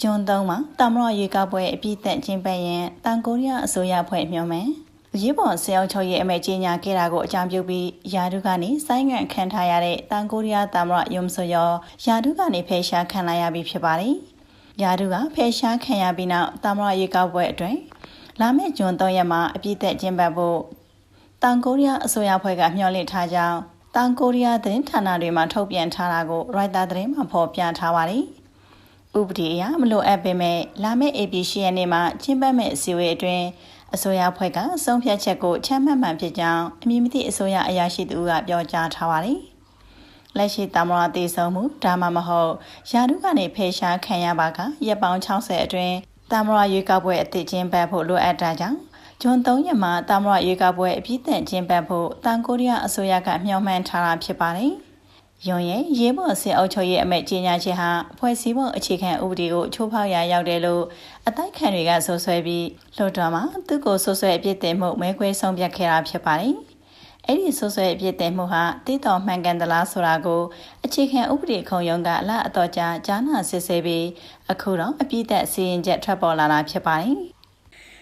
ဂျွန်3မှာတမရရေကောက်ပွဲအပြည့်သက်ချင်းပက်ရင်တန်ကိုရီးယားအစိုးရဖွဲ့မျှော်မယ်ရေးပေါ်ဆဲအောင်ချုပ်ရဲ့အမေကြီးညာခဲ့တာကိုအကြောင်းပြုပြီးယာဒုကနေဆိုင်းငံ့ခံထားရတဲ့တန်ကိုရီးယားတမရယုံဆိုရောယာဒုကနေဖယ်ရှားခံလိုက်ရပြီဖြစ်ပါတယ်။ယာဒုကဖယ်ရှားခံရပြီးနောက်တမရရေကောက်ပွဲအတွင်းလာမယ့်ဂျွန်3ရက်မှာအပြည့်သက်ချင်းပက်ဖို့တန်ကိုရီးယားအစိုးရဖွဲ့ကမျှော်လင့်ထားကြောင်းတန်ကိုရီးယားသတင်းဌာနတွေမှာထုတ်ပြန်ထားတာကိုရိုက်တာသတင်းမှာဖော်ပြထားပါတယ်။ ဥပဒေအရမလိုအပ်ပေမဲ့လာမယ့် AP 10ရက်နေ့မှာကျင်းပမယ့်အစည်းအဝေးအတွင်းအစိုးရဖွဲ့ကဆုံးဖြတ်ချက်ကိုချမှတ်မှန်ဖြစ်ကြောင်းအမည်မသိအစိုးရအရာရှိသူကပြောကြားထားပါတယ်။လက်ရှိတမရတေဆုံးမှုဒါမှမဟုတ်ယာတုကနေဖေရှားခံရပါကရက်ပေါင်း60အတွင်းတမရရွေးကောက်ပွဲအသစ်ချင်းပတ်ဖို့လိုအပ်တာကြောင့်ဂျွန်3ရက်မှာတမရရွေးကောက်ပွဲအပြည့်အစုံချင်းပတ်ဖို့တန်ကိုရီးယားအစိုးရကမျှော်မှန်းထားတာဖြစ်ပါတယ်။ ယွန်ရဲ့ရေးပေါ်စစ်အုပ်ချုပ်ရေးအမိတ်ကြီးညာချက်ဟာဖွဲ့စည်းပုံအခြေခံဥပဒေကိုချိုးဖောက်ရာရောက်တယ်လို့အတိုက်ခံတွေကဆိုဆွဲပြီးလွှတ်တော်မှာသူ့ကိုဆွဆွဲအပြစ်တင်မှုမဲခွဲဆုံးဖြတ်ခဲ့တာဖြစ်ပါတယ်။အဲ့ဒီဆွဆွဲအပြစ်တင်မှုဟာတိတော်မှန်ကန်သလားဆိုတာကိုအခြေခံဥပဒေခုံရုံးကအလားအတော်ကြာကြားနာစစ်ဆေးပြီးအခုတော့အပြည့်သက်စီရင်ချက်ထွက်ပေါ်လာတာဖြစ်ပါတယ်။